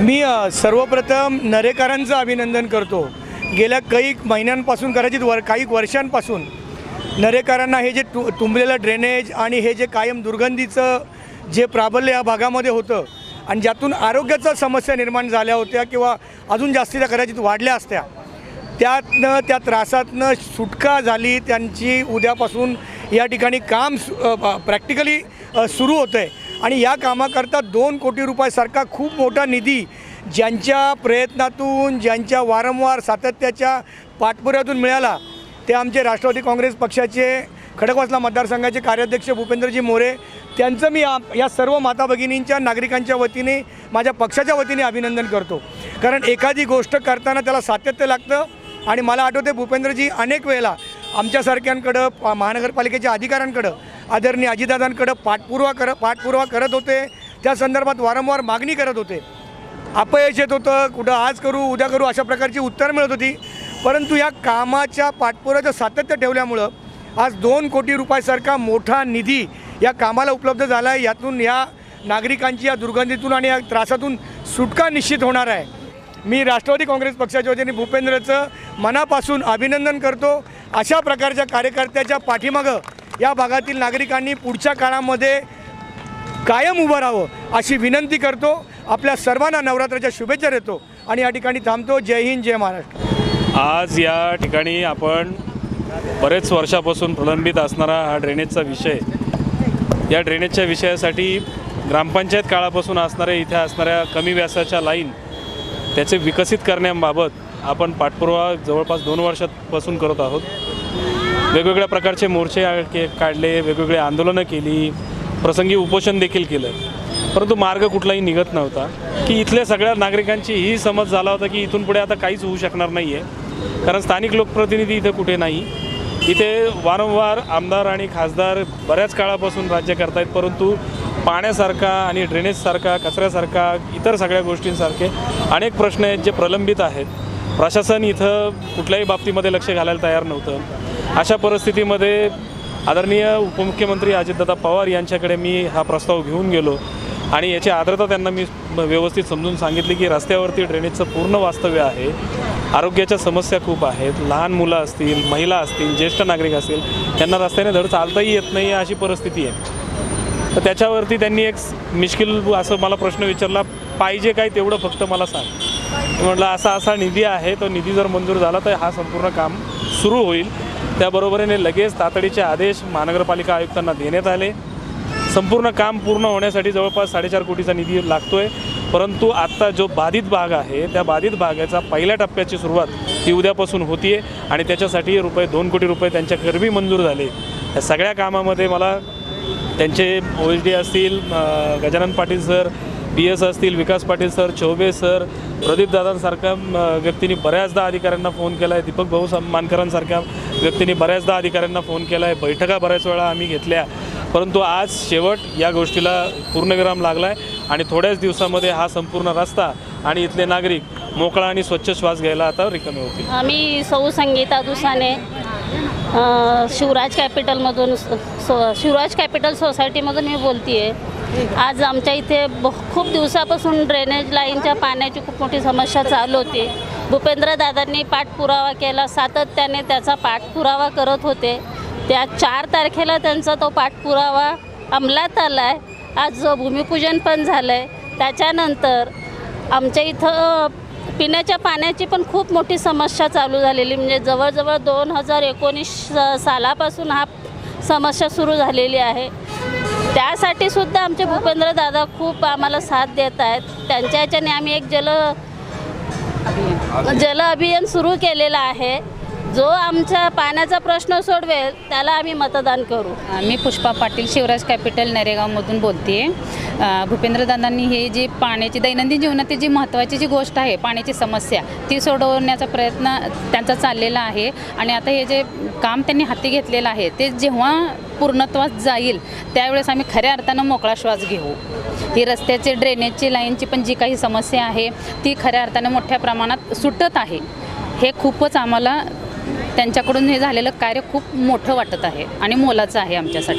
मी सर्वप्रथम नरेकरांचं अभिनंदन करतो. गेल्या काही महिन्यांपासून कदाचित वर काही वर्षांपासून नरेकरांना हे जे तु तुंबलेलं ड्रेनेज आणि हे जे कायम दुर्गंधीचं जे प्राबल्य या भागामध्ये होतं आणि ज्यातून आरोग्याच्या समस्या निर्माण झाल्या होत्या किंवा अजून जास्तीच्या कदाचित वाढल्या असत्या त्यातनं त्या त्रासातनं सुटका झाली. त्यांची उद्यापासून या ठिकाणी काम प्रॅक्टिकली सुरू होतं आहे आणि या कामाकरता दोन कोटी रुपयासारखा खूप मोठा निधी ज्यांच्या प्रयत्नातून ज्यांच्या वारंवार सातत्याच्या पाठपुऱ्यातून मिळाला ते आमचे राष्ट्रवादी काँग्रेस पक्षाचे खडकवासला मतदारसंघाचे कार्याध्यक्ष भूपेंद्रजी मोरे त्यांचं मी या- या सर्व माता भगिनींच्या नागरिकांच्या वतीने माझ्या पक्षाच्या वतीने अभिनंदन करतो. कारण एखादी गोष्ट करताना त्याला सातत्य लागतं आणि मला आठवते भूपेंद्रजी अनेक वेळेला आमच्यासारख्यांकडं महानगरपालिकेच्या अधिकाऱ्यांकडं आदरणीय अजितदादांकडं पाठपुरावा कर पाठपुरावा करत होते. त्या संदर्भात वारंवार मागणी करत होते. अपयश येत होतं कुठं आज करू उद्या करू अशा प्रकारची उत्तरं मिळत होती. परंतु या कामाच्या पाठपुराचं सातत्य ठेवल्यामुळं आज दोन कोटी रुपयासारखा मोठा निधी या कामाला उपलब्ध झाला आहे यातून या नागरिकांची या दुर्गंधीतून आणि या त्रासातून सुटका निश्चित होणार आहे. मी राष्ट्रवादी काँग्रेस पक्षाच्या वतीने भूपेंद्रचं मनापासून अभिनंदन करतो. अशा प्रकारच्या कार्यकर्त्याच्या पाठीमागं या भागातील नागरिकांनी पुढच्या काळामध्ये कायम उभं राहावं अशी विनंती करतो. आपल्या सर्वांना नवरात्राच्या शुभेच्छा देतो आणि या ठिकाणी थांबतो. जय हिंद जय महाराष्ट्र. आज या ठिकाणी आपण बरेच वर्षापासून प्रलंबित असणारा हा ड्रेनेजचा विषय. या ड्रेनेजच्या विषयासाठी ग्रामपंचायत काळापासून असणाऱ्या इथे असणाऱ्या कमी व्यासाच्या लाईन त्याचे विकसित करण्याबाबत आपण पाठपुरावा जवळपास दोन वर्षापासून करत आहोत. वेगवेगळ्या प्रकारचे मोर्चे के काढले वेगवेगळे आंदोलनं केली प्रसंगी उपोषण देखील केलं. परंतु मार्ग कुठलाही निघत नव्हता. की इथल्या सगळ्या नागरिकांची ही समज झाला होता की इथून पुढे आता काहीच होऊ शकणार नाही आहे कारण स्थानिक लोकप्रतिनिधी इथे कुठे नाही. इथे वारंवार आमदार आणि खासदार बऱ्याच काळापासून राज्य करतायत परंतु पाण्यासारखा आणि ड्रेनेजसारखा कचऱ्यासारखा इतर सगळ्या गोष्टींसारखे अनेक प्रश्न आहेत जे प्रलंबित आहेत. प्रशासन इथं कुठल्याही बाबतीमध्ये लक्ष घालायला तयार नव्हतं. अशा परिस्थितीमध्ये आदरणीय उपमुख्यमंत्री अजितदादा पवार यांच्याकडे मी हा प्रस्ताव घेऊन गेलो. आणि याची आर्द्रता त्यांना मी व्यवस्थित समजून सांगितली की रस्त्यावरती ड्रेनेजचं पूर्ण वास्तव्य आहे. आरोग्याच्या समस्या खूप आहेत. लहान मुलं असतील महिला असतील ज्येष्ठ नागरिक असतील त्यांना रस्त्याने धड चालताही येत नाही अशी परिस्थिती आहे. तर त्याच्यावरती त्यांनी एक मिश्किल असं मला प्रश्न विचारला पाहिजे काय तेवढं फक्त मला सांग. मी म्हटलं असा असा निधी आहे तो निधी जर मंजूर झाला तर हा संपूर्ण काम सुरू होईल. त्याबरोबरीने लगेच तातडीचे आदेश महानगरपालिका आयुक्तांना देण्यात आले. संपूर्ण काम पूर्ण होण्यासाठी जवळपास साडेचार कोटीचा निधी लागतो आहे परंतु आत्ता जो बाधित भाग आहे त्या बाधित भागाचा पहिल्या टप्प्याची सुरुवात ही उद्यापासून होती आहे आणि त्याच्यासाठी रुपये दोन कोटी रुपये त्यांच्या गरबी मंजूर झाले. या सगळ्या कामामध्ये मला त्यांचे ओ एच डी असतील Gajanan Patil sir P S असतील विकास पाटील सर चौबे सर प्रदीप दादांसारख्या व्यक्तींनी बऱ्याचदा अधिकाऱ्यांना फोन केला आहे दीपक भाऊ मानकरांसारख्या व्यक्तींनी बऱ्याचदा अधिकाऱ्यांना फोन केला आहे बैठका बऱ्याच वेळा आम्ही घेतल्या. परंतु आज शेवट या गोष्टीला पूर्णविराम लागला आहे आणि थोड्याच दिवसामध्ये हा संपूर्ण रस्ता आणि इथले नागरिक मोकळा आणि स्वच्छ श्वास घ्यायला आता रिकामे होतील. आम्ही सौ संगीता दुसाने शिवराज कॅपिटलमधून सो शिवराज कॅपिटल सोसायटीमधून मी बोलते आहे आज आमच्या इथे ब खूप दिवसापासून ड्रेनेज लाईनच्या पाण्याची खूप मोठी समस्या चालू होती. भूपेंद्र दादांनी पाठपुरावा केला सातत्याने त्याचा पाठपुरावा करत होते. त्या चार तारखेला त्यांचा तो पाठपुरावा अंमलात आला आहे आज भूमिपूजन पण झालं आहे त्याच्यानंतर आमच्या इथं पिण्याच्या पाण्याची पण खूप मोठी समस्या चालू झालेली. म्हणजे जवळजवळ दोन हजार एकोणीस सालापासून हा समस्या सुरू झालेली आहे. त्यासाठी सुद्धा आमचे भूपेंद्र दादा खूप आम्हाला साथ देत आहेत. त्यांच्या ह्याच्याने आम्ही एक जल जल अभियान सुरू केलेलं आहे. जो आमचा पाण्याचा प्रश्न सोडवेल त्याला आम्ही मतदान करू. मी पुष्पा पाटील शिवराज कॅपिटल नरेगावमधून बोलते भूपेंद्रदादांनी हे जे पाण्याची दैनंदिन जीवनातील जी महत्त्वाची जी गोष्ट आहे पाण्याची समस्या ती सोडवण्याचा प्रयत्न त्यांचा चाललेला आहे. आणि आता हे जे काम त्यांनी हाती घेतलेलं आहे ते जेव्हा पूर्णत्वास जाईल त्यावेळेस आम्ही खऱ्या अर्थानं मोकळा श्वास घेऊ. ही रस्त्याचे ड्रेनेजची लाईनची पण जी काही समस्या आहे ती खऱ्या अर्थानं मोठ्या प्रमाणात सुटत आहे. हे खूपच आम्हाला त्यांच्याकडून हे झालेलं कार्य खूप मोठं वाटत आहे आणि मोलाचं आहे आमच्यासाठी.